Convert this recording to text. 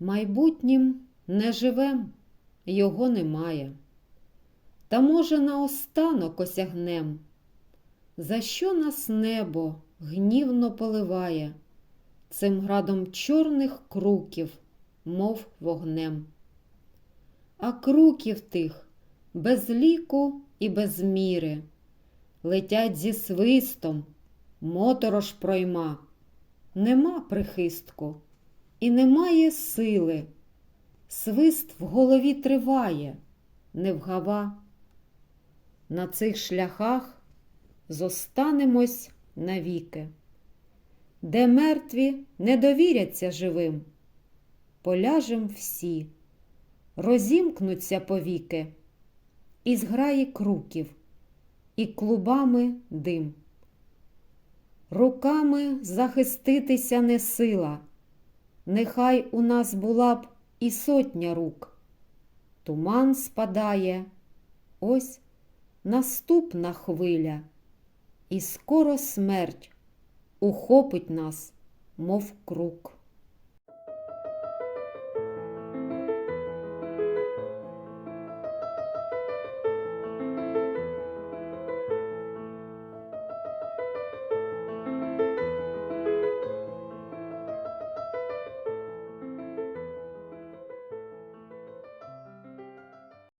Майбутнім не живем, його немає. Та, може, наостанок осягнем, за що нас небо гнівно поливає цим градом чорних круків, мов вогнем. А круків тих без ліку і без міри летять зі свистом, моторож пройма, нема прихистку і немає сили. Свист в голові триває, не вгава. На цих шляхах зостанемось навіки, де мертві не довіряться живим, поляжем всі, розімкнуться повіки, і зграї круків, і клубами дим. Руками захиститися не сила, нехай у нас була б і сотня рук. Туман спадає, ось наступна хвиля, і скоро смерть ухопить нас, мов круг.